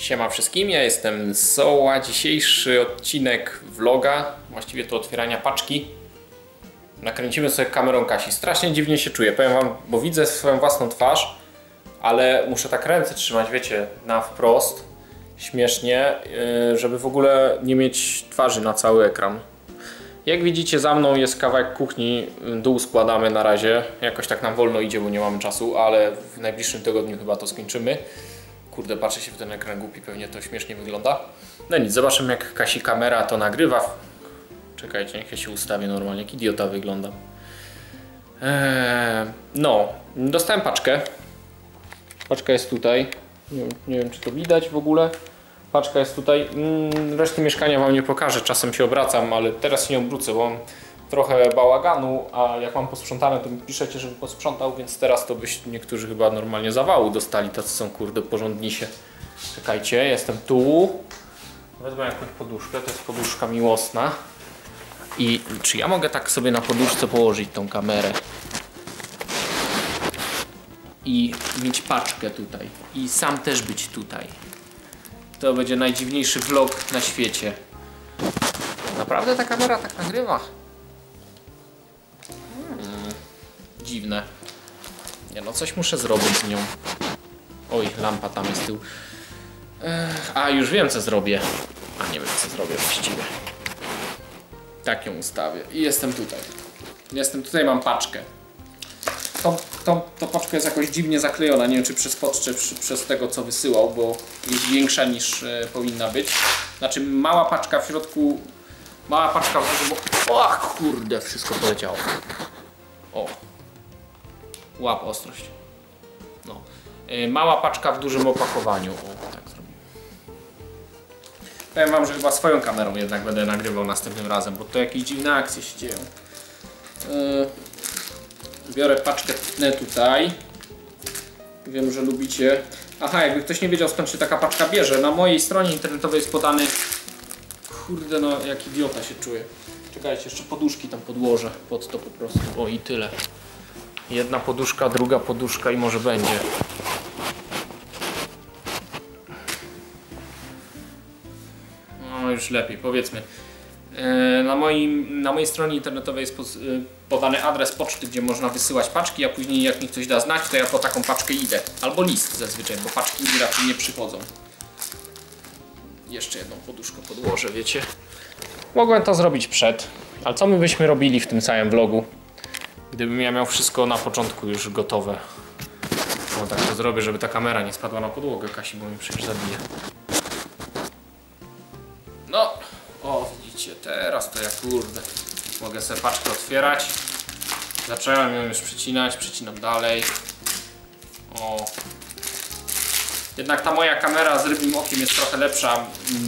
Siema wszystkim, ja jestem Soła. Dzisiejszy odcinek vloga, właściwie to otwierania paczki. Nakręcimy sobie kamerą Kasi. Strasznie dziwnie się czuję, powiem wam, bo widzę swoją własną twarz, ale muszę tak ręce trzymać, wiecie, na wprost, śmiesznie, yy, żeby w ogóle nie mieć twarzy na cały ekran. Jak widzicie za mną jest kawałek kuchni, dół składamy na razie, jakoś tak nam wolno idzie, bo nie mamy czasu, ale w najbliższym tygodniu chyba to skończymy. Kurde, patrzę się w ten ekran głupi, pewnie to śmiesznie wygląda. No nic, zobaczymy jak Kasi kamera to nagrywa. Czekajcie, niech ja się ustawię normalnie, jak idiota wyglądam. Eee, no, dostałem paczkę. Paczka jest tutaj. Nie, nie wiem, czy to widać w ogóle. Paczka jest tutaj. Mm, Reszty mieszkania Wam nie pokażę, czasem się obracam, ale teraz się nie obrócę, bo mam trochę bałaganu, a jak mam posprzątane, to mi piszecie, żebym posprzątał, więc teraz to byś niektórzy chyba normalnie zawału dostali, tacy są kurde porządniejsze. Czekajcie, jestem tu. Wezmę jakąś poduszkę, to jest poduszka miłosna. I czy ja mogę tak sobie na poduszce położyć tą kamerę? I mieć paczkę tutaj. I sam też być tutaj. To będzie najdziwniejszy vlog na świecie. Naprawdę ta kamera tak nagrywa? Dziwne. Nie no, coś muszę zrobić z nią. Oj, lampa tam jest tył. Ech, a, już wiem co zrobię. A nie wiem co zrobię właściwie. Tak ją ustawię. I jestem tutaj. Jestem tutaj, mam paczkę. Tą, tą, tą paczka jest jakoś dziwnie zaklejona. Nie wiem, czy przez pod, czy przy, przez tego, co wysyłał, bo jest większa niż e, powinna być. Znaczy, mała paczka w środku. Mała paczka w dużym. O kurde, wszystko poleciało. O. Łap ostrość. No. E, mała paczka w dużym opakowaniu. O, tak zrobię. Powiem wam, że chyba swoją kamerą jednak będę nagrywał następnym razem, bo to jakieś dziwne akcje się dzieją. Yy, biorę paczkę tnę tutaj. Wiem, że lubicie. Aha, jakby ktoś nie wiedział skąd się taka paczka bierze, na mojej stronie internetowej jest podany. Kurde, no jak idiota się czuję. Czekajcie, jeszcze poduszki tam podłożę pod to po prostu. O i tyle. Jedna poduszka, druga poduszka i może będzie. No już lepiej, powiedzmy. E, Na, moim, na mojej stronie internetowej jest y, podany adres poczty, gdzie można wysyłać paczki, a później jak mi ktoś da znać, to ja po taką paczkę idę. Albo list zazwyczaj, bo paczki raczej nie przychodzą. Jeszcze jedną poduszkę podłożę, wiecie. Mogłem to zrobić przed, ale co my byśmy robili w tym całym vlogu, gdybym ja miał wszystko na początku już gotowe. No tak to zrobię, żeby ta kamera nie spadła na podłogę, Kasi, bo mi przecież zabije. No, o widzicie, teraz to ja kurde, mogę sobie paczkę otwierać. Zacząłem ją już przycinać, przycinam dalej. O. Jednak ta moja kamera z rybim okiem jest trochę lepsza,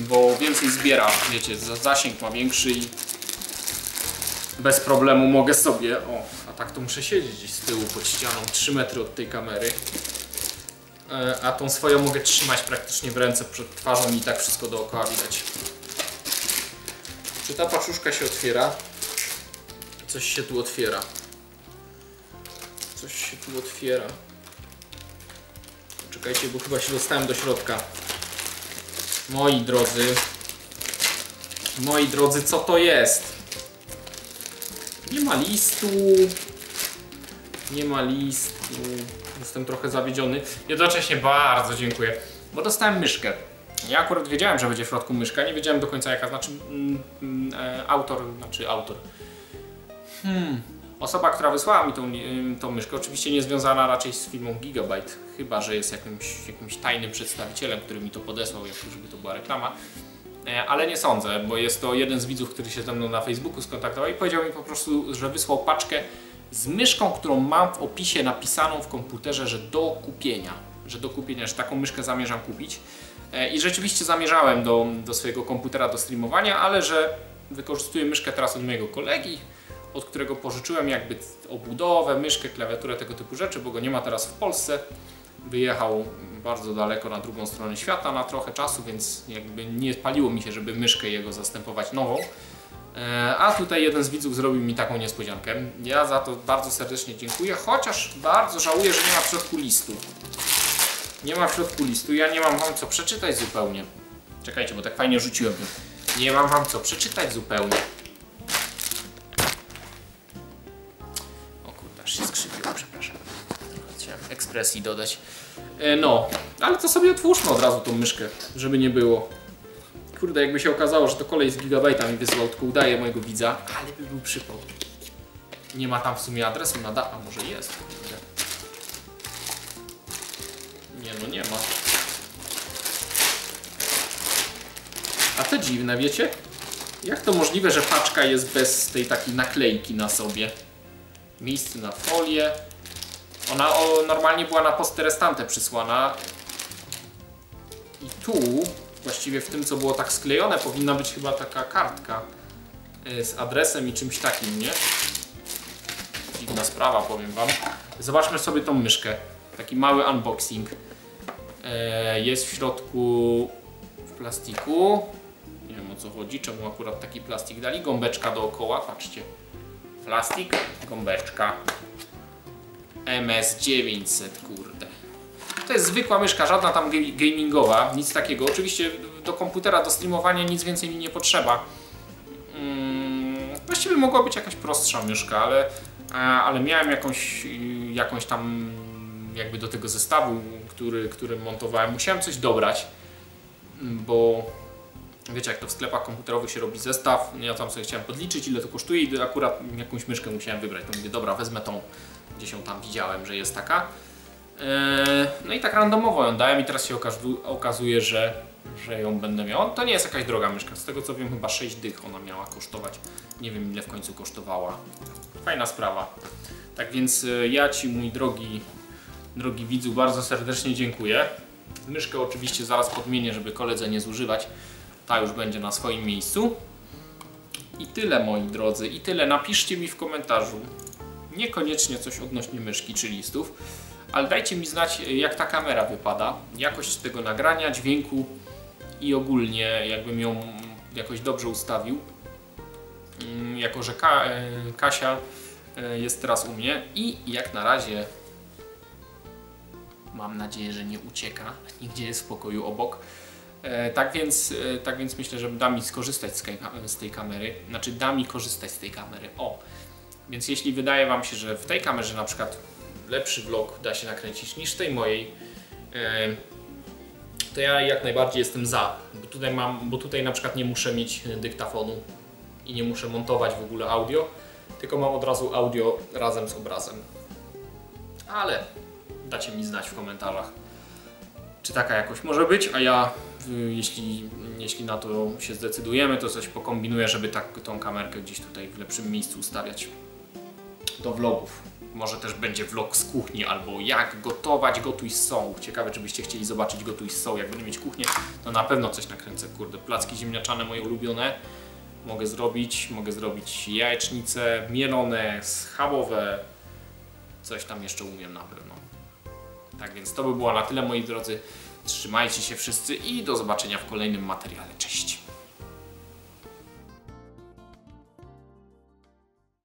bo więcej zbiera, wiecie, za- zasięg ma większy i bez problemu mogę sobie, o, tak to muszę siedzieć gdzieś z tyłu pod ścianą, 3 metry od tej kamery. E, A tą swoją mogę trzymać praktycznie w ręce przed twarzą i tak wszystko dookoła widać. Czy ta paczuszka się otwiera? Coś się tu otwiera. Coś się tu otwiera. Czekajcie, bo chyba się dostałem do środka. Moi drodzy. Moi drodzy, co to jest? Nie ma listu. Nie ma listu. Jestem trochę zawiedziony. Jednocześnie bardzo dziękuję, bo dostałem myszkę. Ja akurat wiedziałem, że będzie w środku myszka, nie wiedziałem do końca jaka, znaczy mm, mm, e, autor, znaczy autor. Hmm. Osoba, która wysłała mi tą, y, tą myszkę, oczywiście nie związana raczej z firmą Gigabyte, chyba że jest jakimś, jakimś tajnym przedstawicielem, który mi to podesłał, jak żeby to była reklama. E, Ale nie sądzę, bo jest to jeden z widzów, który się ze mną na Facebooku skontaktował i powiedział mi po prostu, że wysłał paczkę z myszką, którą mam w opisie napisaną w komputerze, że do kupienia. Że do kupienia, że taką myszkę zamierzam kupić. E, I rzeczywiście zamierzałem do, do swojego komputera do streamowania, ale że wykorzystuję myszkę teraz od mojego kolegi, od którego pożyczyłem jakby obudowę, myszkę, klawiaturę, tego typu rzeczy, bo go nie ma teraz w Polsce. Wyjechał bardzo daleko na drugą stronę świata na trochę czasu, więc jakby nie paliło mi się, żeby myszkę jego zastępować nową. E, A tutaj jeden z widzów zrobił mi taką niespodziankę. Ja za to bardzo serdecznie dziękuję, chociaż bardzo żałuję, że nie ma w środku listu. Nie ma w środku listu, ja nie mam wam co przeczytać zupełnie. Czekajcie, bo tak fajnie rzuciłem. Nie mam wam co przeczytać zupełnie. O kurde, aż się skrzypiło, przepraszam. Chciałem ekspresji dodać. E, no, ale to sobie otwórzmy od razu tą myszkę, żeby nie było. Kurde, jakby się okazało, że to kolej z gigabajta mi wysłał, tylko udaje mojego widza, ale by był przypał. Nie ma tam w sumie adresu nada, a może jest. Nie no, nie ma. A to dziwne, wiecie? Jak to możliwe, że paczka jest bez tej takiej naklejki na sobie? Miejsce na folię. Ona o, normalnie była na posterestantę przysłana. I tu, właściwie w tym co było tak sklejone, powinna być chyba taka kartka y, z adresem i czymś takim, nie? Dziwna sprawa, powiem wam. Zobaczmy sobie tą myszkę. Taki mały unboxing. E, Jest w środku w plastiku. Nie wiem o co chodzi, czemu akurat taki plastik dali. Gąbeczka dookoła, patrzcie. Plastik, gąbeczka. MS900, kurde. To jest zwykła myszka, żadna tam ga- gamingowa, nic takiego. Oczywiście do komputera, do streamowania nic więcej mi nie potrzeba. Mm, właściwie mogła być jakaś prostsza myszka, ale, ale miałem jakąś, y, jakąś tam jakby do tego zestawu, który, który montowałem, musiałem coś dobrać, bo wiecie jak to w sklepach komputerowych się robi zestaw, ja tam sobie chciałem podliczyć ile to kosztuje i akurat jakąś myszkę musiałem wybrać, to mówię dobra wezmę tą, gdzieś ją tam widziałem, że jest taka. Eee, No i tak randomowo ją dałem i teraz się okazu- okazuje, że, że ją będę miał. To nie jest jakaś droga myszka, z tego co wiem chyba 6 dych ona miała kosztować. Nie wiem ile w końcu kosztowała. Fajna sprawa. Tak więc e, ja Ci mój drogi, drogi widzu bardzo serdecznie dziękuję. Myszkę oczywiście zaraz podmienię, żeby koledze nie zużywać. Ta już będzie na swoim miejscu. I tyle moi drodzy, i tyle. Napiszcie mi w komentarzu, niekoniecznie coś odnośnie myszki czy listów, ale dajcie mi znać jak ta kamera wypada, jakość tego nagrania, dźwięku i ogólnie jakbym ją jakoś dobrze ustawił. Mm, Jako, że Ka e, Kasia e, jest teraz u mnie i jak na razie mam nadzieję, że nie ucieka, nigdzie jest w pokoju obok. E, Tak więc, e, tak więc myślę, że da mi skorzystać z tej kamery. Znaczy da mi korzystać z tej kamery. O! Więc jeśli wydaje Wam się, że w tej kamerze na przykład lepszy vlog da się nakręcić niż tej mojej, to ja jak najbardziej jestem za. Bo tutaj, mam, bo tutaj na przykład nie muszę mieć dyktafonu i nie muszę montować w ogóle audio, tylko mam od razu audio razem z obrazem. Ale dacie mi znać w komentarzach, czy taka jakość może być, a ja jeśli, jeśli na to się zdecydujemy, to coś pokombinuję, żeby tak, tą kamerkę gdzieś tutaj w lepszym miejscu ustawiać do vlogów. Może też będzie vlog z kuchni, albo jak gotować gotuj są. Ciekawe, czy byście chcieli zobaczyć gotuj są. Jak będę mieć kuchnię, to na pewno coś nakręcę. Kurde, placki ziemniaczane moje ulubione. Mogę zrobić, mogę zrobić jajecznice mielone, schabowe. Coś tam jeszcze umiem na pewno. Tak więc to by było na tyle moi drodzy. Trzymajcie się wszyscy i do zobaczenia w kolejnym materiale. Cześć!